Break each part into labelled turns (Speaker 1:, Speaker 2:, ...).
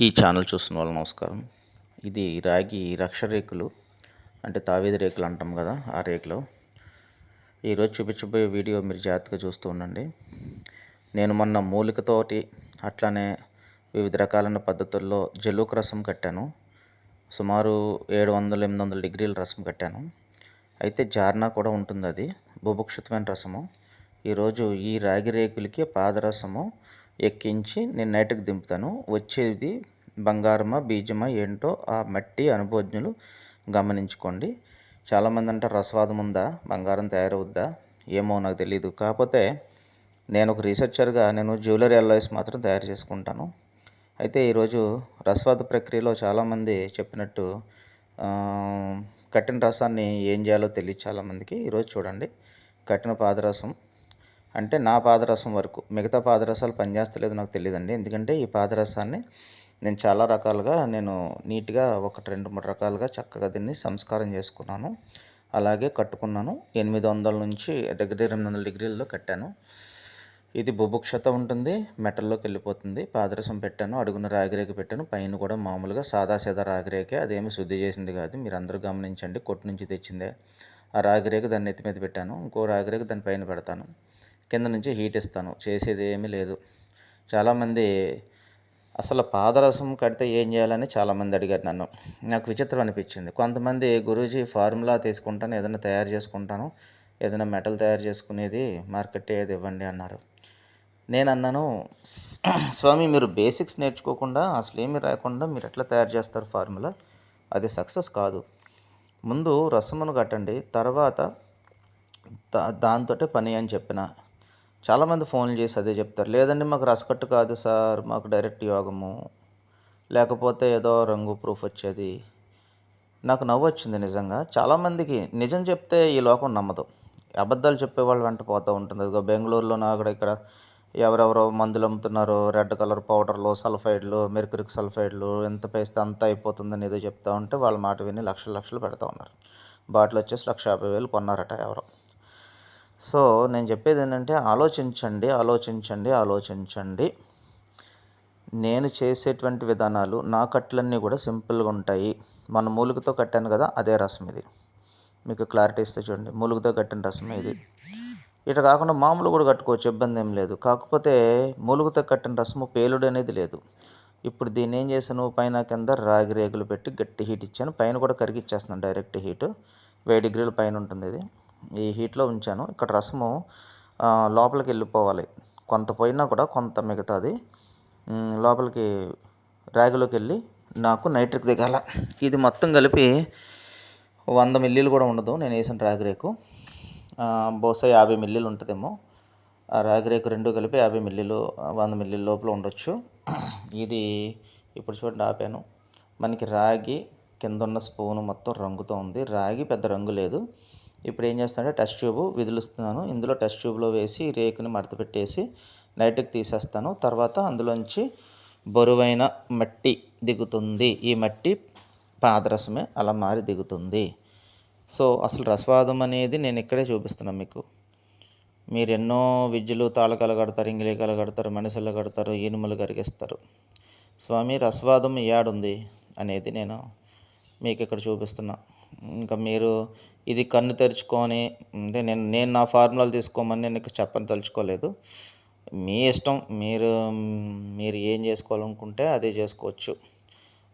Speaker 1: ఈ ఛానల్ చూస్తున్న వాళ్ళు నమస్కారం. ఇది రాగి రక్ష రేకులు అంటే తావేది రేకులు అంటాం కదా ఆ రేకులు. ఈరోజు చూపించబోయే వీడియో మీరు జాగ్రత్తగా చూస్తూ ఉండండి. నేను మొన్న మూలికతోటి అట్లానే వివిధ రకాలైన పద్ధతుల్లో జల్లుకు రసం కట్టాను. సుమారు ఏడు వందల ఎనిమిది వందల డిగ్రీల రసం కట్టాను. అయితే జార్నా కూడా ఉంటుంది అది బుభుక్షితమైన రసము. ఈరోజు ఈ రాగి రేకులకి పాదరసము ఎక్కించి నేను నైట్కి దింపుతాను. వచ్చేది బంగారమా బీజమా ఏంటో ఆ మట్టి అనుభవజ్ఞులు గమనించుకోండి. చాలామంది అంటారు రసవాదం ఉందా? బంగారం తయారవుద్దా? ఏమో నాకు తెలియదు కాకపోతే నేను ఒక రీసెర్చర్గా నేను జ్యువెలరీ అల్లాయిస్ మాత్రం తయారు చేసుకుంటాను. అయితే ఈరోజు రసవాద ప్రక్రియలో చాలామంది చెప్పినట్టు కఠిన కట్టిన రసాన్ని ఏం చేయాలో తెలియదు చాలామందికి. ఈరోజు చూడండి. కట్టిన పాదరసం అంటే నా పాదరసం వరకు. మిగతా పాదరసాలు పనిచేస్తలేదు నాకు తెలియదండి ఎందుకంటే ఈ పాదరసాన్ని నేను చాలా రకాలుగా నేను నీట్గా ఒకటి రెండు మూడు రకాలుగా చక్కగా దీన్ని సంస్కారం చేసుకున్నాను. అలాగే కట్టుకున్నాను. ఎనిమిది వందల నుంచి దగ్గర దగ్గర ఎనిమిది వందల డిగ్రీల్లో కట్టాను. ఇది బుభుక్షత ఉంటుంది. మెటల్లోకి వెళ్ళిపోతుంది. పాదరసం పెట్టాను. అడుగున రాగిరేక పెట్టాను. పైన కూడా మామూలుగా సాదా సీదా రాగిరేకే. అదేమి శుద్ధి చేసింది కాదు. మీరు అందరూ గమనించండి. కొట్టు నుంచి తెచ్చిందే. ఆ రాగిరేక దాన్ని ఎత్తి మీద పెట్టాను. ఇంకో రాగిరేక దాని పైన పెడతాను. కింద నుంచి హీట్ ఇస్తాను. చేసేది ఏమీ లేదు. చాలామంది అసలు పాదరసం కడితే ఏం చేయాలని చాలామంది అడిగారు నన్ను. నాకు విచిత్రం అనిపించింది. కొంతమంది గురూజీ ఫార్ములా తీసుకుంటాను ఏదైనా తయారు చేసుకుంటాను ఏదైనా మెటల్ తయారు చేసుకునేది మార్కెట్ ఏది ఇవ్వండి అన్నారు. నేను అన్నాను స్వామి మీరు బేసిక్స్ నేర్చుకోకుండా అసలు ఏమీ రాకుండా మీరు ఎట్లా తయారు చేస్తారు ఫార్ములా? అది సక్సెస్ కాదు. ముందు రసమును కట్టండి తర్వాత దా దాంతోటే పని అని చెప్పిన. చాలామంది ఫోన్లు చేసి అదే చెప్తారు. లేదండి మాకు రసకట్టు కాదు సార్ మాకు డైరెక్ట్ యోగము. లేకపోతే ఏదో రంగు ప్రూఫ్ వచ్చేది. నాకు నవ్వు వచ్చింది నిజంగా. చాలామందికి నిజం చెప్తే ఈ లోకం నమ్మదు. అబద్ధాలు చెప్పేవాళ్ళు వెంట పోతూ ఉంటుంది. ఇదిగో బెంగళూరులో అక్కడ ఇక్కడ ఎవరెవరో మందులు అమ్ముతున్నారు రెడ్ కలర్ పౌడర్లు సల్ఫైడ్లు మెర్కరిక్ సల్ఫైడ్లు ఎంత పేస్తే అంత అయిపోతుందని ఏదో చెప్తా ఉంటే వాళ్ళ మాట విని లక్షలు లక్షలు పెడతా ఉన్నారు. బాటిల్ వచ్చేసి లక్ష యాభై వేలు కొన్నారట ఎవరో. సో నేను చెప్పేది ఏంటంటే ఆలోచించండి ఆలోచించండి ఆలోచించండి. నేను చేసేటువంటి విధానాలు నా కట్లన్నీ కూడా సింపుల్గా ఉంటాయి. మన మూలికతో కట్టాను కదా అదే రసం ఇది. మీకు క్లారిటీ ఇస్తే చూడండి మూలికతో కట్టిన రసం ఇది. ఇట కాకుండా మామూలు కూడా కట్టుకోవచ్చు ఇబ్బంది ఏం లేదు. కాకపోతే మూలుగుతో కట్టిన రసము పేలుడు అనేది లేదు. ఇప్పుడు దీన్ని ఏం చేశాను పైన కింద రాగి రేగులు పెట్టి గట్టి హీట్ ఇచ్చాను. పైన కూడా కరిగిచ్చేస్తున్నాను డైరెక్ట్ హీట్. వెయ్యి డిగ్రీల పైన ఉంటుంది ఇది. ఈ హీట్లో ఉంచాను. ఇక్కడ రసము లోపలికి వెళ్ళిపోవాలి. కొంత పోయినా కూడా కొంత మిగతాది. లోపలికి రాగిలోకి వెళ్ళి నాకు నైట్రిక్ దిగాల. ఇది మొత్తం కలిపి వంద మిల్లీలు కూడా ఉండదు. నేను వేసిన రాగి రేకు. బహుశా యాభై మిల్లీలు ఉంటుందేమో. ఆ రాగి రేకు రెండు కలిపి యాభై మిల్లీలు వంద మిల్లీల లోపల ఉండొచ్చు. ఇది ఇప్పుడు చూడండి ఆపాను. మనకి రాగి కింద ఉన్న స్పూను మొత్తం రంగుతో ఉంది. రాగి పెద్ద రంగు లేదు. ఇప్పుడు ఏం చేస్తానంటే టెస్ట్ ట్యూబ్ విదిలిస్తున్నాను. ఇందులో టెస్ట్ ట్యూబ్లో వేసి రేకుని మడత పెట్టేసి నైట్కి తీసేస్తాను. తర్వాత అందులోంచి బరువైన మట్టి దిగుతుంది. ఈ మట్టి పాదరసమే అలా మారి దిగుతుంది. సో అసలు రసవాదం అనేది నేను ఇక్కడే చూపిస్తున్నాను మీకు. మీరు ఎన్నో విద్యలు తాళకాలు కడతారు ఇంగిలీకాలు కడతారు మనుషులు కడతారు ఇనుములు కరిగిస్తారు. స్వామి రసవాదం ఏడుంది అనేది నేను మీకు ఇక్కడ చూపిస్తున్నా. ఇంకా మీరు ఇది కన్ను తెరుచుకొని అంటే నేను నేను నా ఫార్ములాలు తీసుకోమని నేను ఇక చెప్పని తలుచుకోలేదు. మీ ఇష్టం మీరు మీరు ఏం చేసుకోవాలనుకుంటే అదే చేసుకోవచ్చు.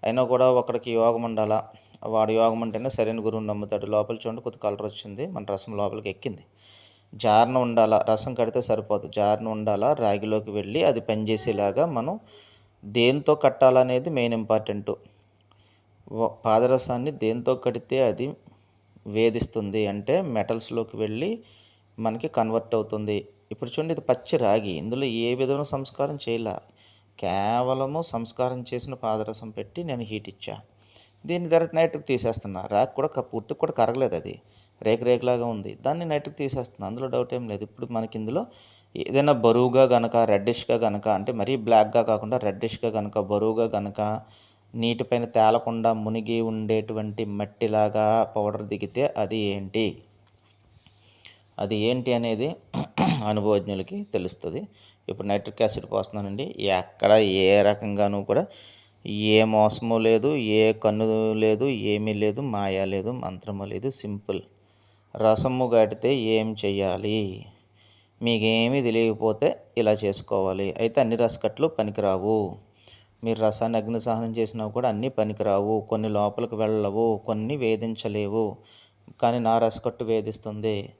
Speaker 1: అయినా కూడా ఒకడికి యోగం ఉండాలా? వాడు యోగం అంటేనే సరైన గురువుని నమ్ముతాడు. లోపల చూడండి కొద్ది కలర్ వచ్చింది మన రసం లోపలికి ఎక్కింది. జారణ ఉండాలా? రసం కడితే సరిపోదు. జారణ ఉండాలా? రాగిలోకి వెళ్ళి అది పనిచేసేలాగా మనం దేంతో కట్టాలనేది మెయిన్ ఇంపార్టెంట్. పాదరసాన్ని దేంతో కడితే అది వేధిస్తుంది అంటే మెటల్స్లోకి వెళ్ళి మనకి కన్వర్ట్ అవుతుంది. ఇప్పుడు చూడండి ఇది పచ్చి రాగి. ఇందులో ఏ విధమైన సంస్కారం చేయలే. కేవలము సంస్కారం చేసిన పాదరసం పెట్టి నేను హీట్ ఇచ్చా. దీన్ని డైరెక్ట్ నైట్కి తీసేస్తున్నా. రాగి కూడా పూర్తి కూడా కరగలేదు అది. రేకు రేకులాగా ఉంది. దాన్ని నైట్కి తీసేస్తున్నా. అందులో డౌట్ ఏం లేదు. ఇప్పుడు మనకి ఇందులో ఏదైనా బరువుగా గనక రెడ్డిష్గా గనక అంటే మరీ బ్లాక్గా కాకుండా రెడ్డిష్గా గనక బరువుగా గనక నీటిపైన తేలకుండా మునిగి ఉండేటువంటి మట్టిలాగా పౌడర్ దిగితే అది ఏంటి? అది ఏంటి అనేది అనుభవజ్ఞులకి తెలుస్తుంది. ఇప్పుడు నైట్రిక్ యాసిడ్ పోస్తున్నానండి. ఎక్కడ ఏ రకంగానూ కూడా ఏ మోసము లేదు ఏ కన్ను లేదు ఏమీ లేదు మాయా లేదు మంత్రము లేదు సింపుల్. రసము గాటితే ఏం చెయ్యాలి? మీకేమీ తెలియకపోతే ఇలా చేసుకోవాలి. అయితే అన్ని రసకట్లు పనికిరావు. మీరు రసాన్ని అగ్ని సహనం చేసినా కూడా అన్నీ పనికిరావు కొన్ని లోపలికి వెళ్ళవు కొన్ని వేధించలేవు. కానీ నా రసకట్టు వేధిస్తుంది.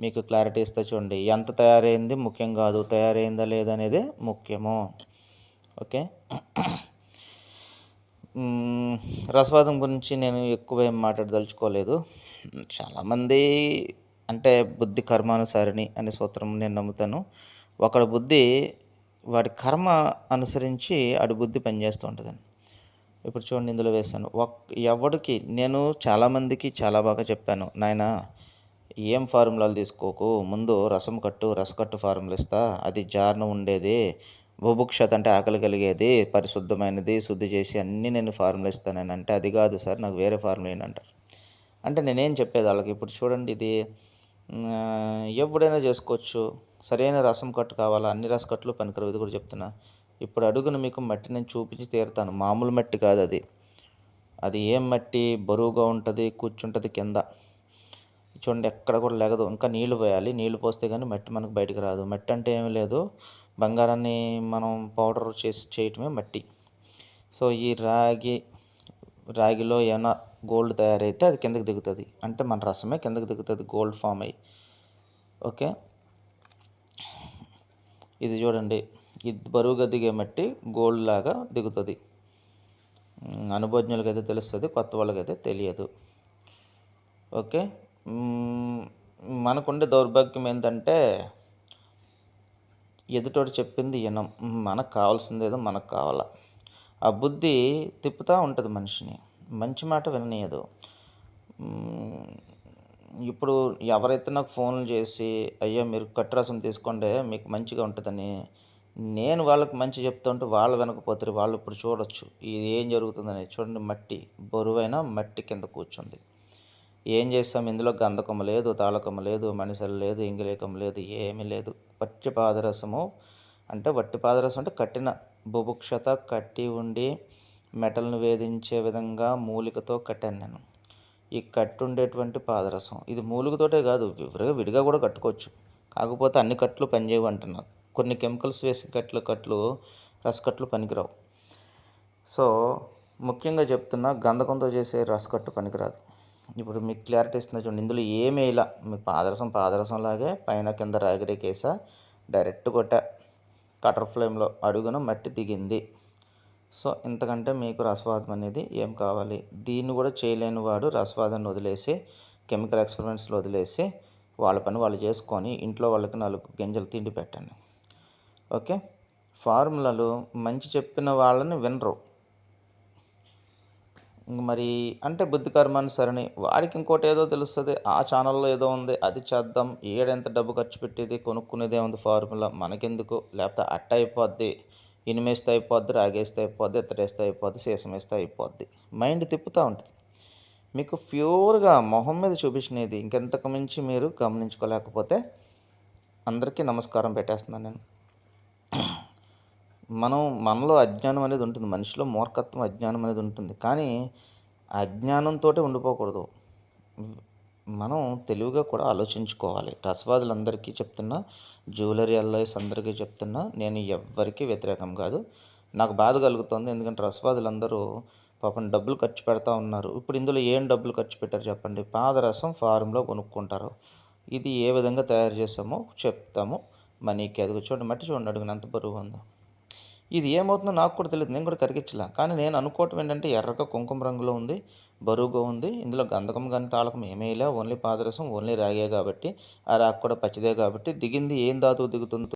Speaker 1: మీకు క్లారిటీ ఇస్తే చూడండి. ఎంత తయారైంది? ముఖ్యం కాదు. తయారైందా లేదనేది ముఖ్యము. ఓకే? రసవాదం గురించి నేను ఎక్కువ ఏం మాట్లాడదలుచుకోలేదు. చాలామంది అంటే బుద్ధి కర్మానుసారిణి అనే సూత్రం నేను నమ్ముతాను. ఒకడి బుద్ధి వాడి కర్మ అనుసరించి ఆడి బుద్ధి పనిచేస్తూ ఉంటుందండి. ఇప్పుడు చూడండి ఇందులో వేశాను ఒక్ ఎవడికి నేను చాలామందికి చాలా బాగా చెప్పాను. నాయన ఏం ఫార్ములాలు తీసుకోకు? ముందు రసం కట్టు రసకట్టు ఫార్ములా ఇస్తా. అది జారణ ఉండేది బుభుక్షత అంటే ఆకలి కలిగేది పరిశుద్ధమైనది శుద్ధి చేసి అన్నీ నేను ఫార్ములా ఇస్తాను అంటే అది కాదు సార్ నాకు వేరే ఫార్ములా ఏంటంటారు అంటే నేనేం చెప్పేది వాళ్ళకి? ఇప్పుడు చూడండి ఇది ఎప్పుడైనా చేసుకోవచ్చు. సరైన రసం కట్టు కావాలా? అన్ని రసకట్లు పనికిరావు ఇది కూడా చెప్తున్నా. ఇప్పుడు అడుగును మీకు మట్టి నేను చూపించి తీరుతాను. మామూలు మట్టి కాదు అది. అది ఏం మట్టి? బరువుగా ఉంటుంది కూర్చుంటుంది కింద. చూడండి ఎక్కడ కూడా లేగదు. ఇంకా నీళ్ళు పోయాలి. నీళ్ళు పోస్తే కానీ మట్టి మనకు బయటకు రాదు. మట్టి అంటే ఏమీ లేదు. బంగారాన్ని మనం పౌడర్ చేసి చేయటమే మట్టి. సో ఈ రాగి రాగిలో ఏమైనా గోల్డ్ తయారైతే అది కిందకి దిగుతుంది. అంటే మన రసమే కిందకి దిగుతుంది గోల్డ్ ఫామ్ అయ్యి. ఓకే? ఇది చూడండి. ఇది బరువుగా దిగే మట్టి గోల్డ్ లాగా దిగుతుంది. అనుభవజ్ఞులకైతే తెలుస్తుంది కొత్త వాళ్ళకైతే తెలియదు. ఓకే? మనకుండే దౌర్భాగ్యం ఏంటంటే ఎదుటోడు చెప్పింది వినం మనకు కావాల్సింది ఏదో మనకు కావాలా. ఆ బుద్ధి తిప్పుతూ ఉంటుంది మనిషిని. మంచి మాట విననీయదు. ఇప్పుడు ఎవరైతే నాకు ఫోన్లు చేసి అయ్యా మీరు కట్టురసం తీసుకోండి మీకు మంచిగా ఉంటుందని నేను వాళ్ళకి మంచి చెప్తుంటే వాళ్ళు వెనకపోతారు వాళ్ళు ఇప్పుడు చూడొచ్చు. ఇది ఏం జరుగుతుందని చూడండి. మట్టి బరువైన మట్టి కింద కూర్చుంది. ఏం చేస్తాం? ఇందులో గంధకం లేదు తాళకం లేదు మనిషలు లేదు ఇంగిలేకం లేదు ఏమీ లేదు. పచ్చి పాదరసము అంటే వట్టి పాదరసం అంటే కట్టిన బుభుక్షత కట్టి ఉండి మెటల్ను వేధించే విధంగా మూలికతో కట్టాను నేను. ఈ కట్టుండేటువంటి పాదరసం. ఇది మూలికతోటే కాదు వివరగా విడిగా కూడా కట్టుకోవచ్చు. కాకపోతే అన్ని కట్లు పనిచేయవు అంటున్నా కొన్ని కెమికల్స్ వేసి కట్లు కట్లు రసకట్లు పనికిరావు. సో ముఖ్యంగా చెప్తున్నా గంధకంతో చేసే రసకట్టు పనికిరాదు. ఇప్పుడు మీకు క్లారిటీ ఇస్తున్నా చూడండి ఇందులో ఏమీ ఇలా మీకు పాదరసం పాదరసం లాగే పైన కింద రాగిరేకేసా డైరెక్ట్ కొట్ట. కటర్ ఫ్లేమ్లో అడుగున మట్టి దిగింది. సో ఇంతకంటే మీకు రసవాదం అనేది ఏం కావాలి? దీన్ని కూడా చేయలేని వాడు రసవాదాన్ని వదిలేసి కెమికల్ ఎక్స్పెరిమెంట్స్లో వదిలేసి వాళ్ళ పని వాళ్ళు చేసుకొని ఇంట్లో వాళ్ళకి నాలుగు గింజలు తిండి పెట్టండి. ఓకే? ఫార్ములాలు మంచి చెప్పిన వాళ్ళని వినరు. మరి అంటే బుద్ధి కర్మానుసరని వాడికి ఇంకోటి ఏదో తెలుస్తుంది. ఆ ఛానల్లో ఏదో ఉంది అది చేద్దాం. ఏడెంత డబ్బు ఖర్చు పెట్టేది కొనుక్కునేదే ఉంది ఫార్ములా. మనకెందుకు? లేకపోతే అట్ట అయిపోద్ది ఇనిమేస్తే అయిపోద్ది రాగేస్తే అయిపోద్ది ఎత్తడేస్తే అయిపోద్ది సీసం అయిపోద్ది మైండ్ తిప్పుతూ ఉంటుంది. మీకు ప్యూర్గా మొహం మీద చూపించినది ఇంకెంతకు మించి మీరు గమనించుకోలేకపోతే అందరికీ నమస్కారం పెట్టేస్తున్నాను నేను. మనం మనలో అజ్ఞానం అనేది ఉంటుంది మనిషిలో మూర్ఖత్వం అజ్ఞానం అనేది ఉంటుంది. కానీ అజ్ఞానంతో ఉండిపోకూడదు. మనం తెలివిగా కూడా ఆలోచించుకోవాలి. రసవాదులందరికీ చెప్తున్నా జ్యువెలరీ అల్లయస్ అందరికీ చెప్తున్నా నేను ఎవ్వరికీ వ్యతిరేకం కాదు. నాకు బాధ కలుగుతుంది. ఎందుకంటే రసవాదులందరూ పాపం డబ్బులు ఖర్చు పెడతా ఉన్నారు. ఇప్పుడు ఇందులో ఏం డబ్బులు ఖర్చు పెట్టారు చెప్పండి? పాదరసం ఫారంలో కొనుక్కుంటారు. ఇది ఏ విధంగా తయారు చేస్తామో చెప్తాము. మనీకి అది చూడండి. మట్టి చూడండి. అడుగున అంత బరువు ఉందో. ఇది ఏమవుతుందో నాకు కూడా తెలియదు నేను కూడా కరిగించలే. కానీ నేను అనుకోవటం ఏంటంటే ఎర్రగా కుంకుమ రంగులో ఉంది. బరువుగా ఉంది. ఇందులో గంధకం కానీ తాళకం ఏమేలా ఓన్లీ పాదరసం ఓన్లీ రాగే కాబట్టి ఆ రాకు కూడా పచ్చిదే కాబట్టి దిగింది ఏం ధాతువు దిగుతుంది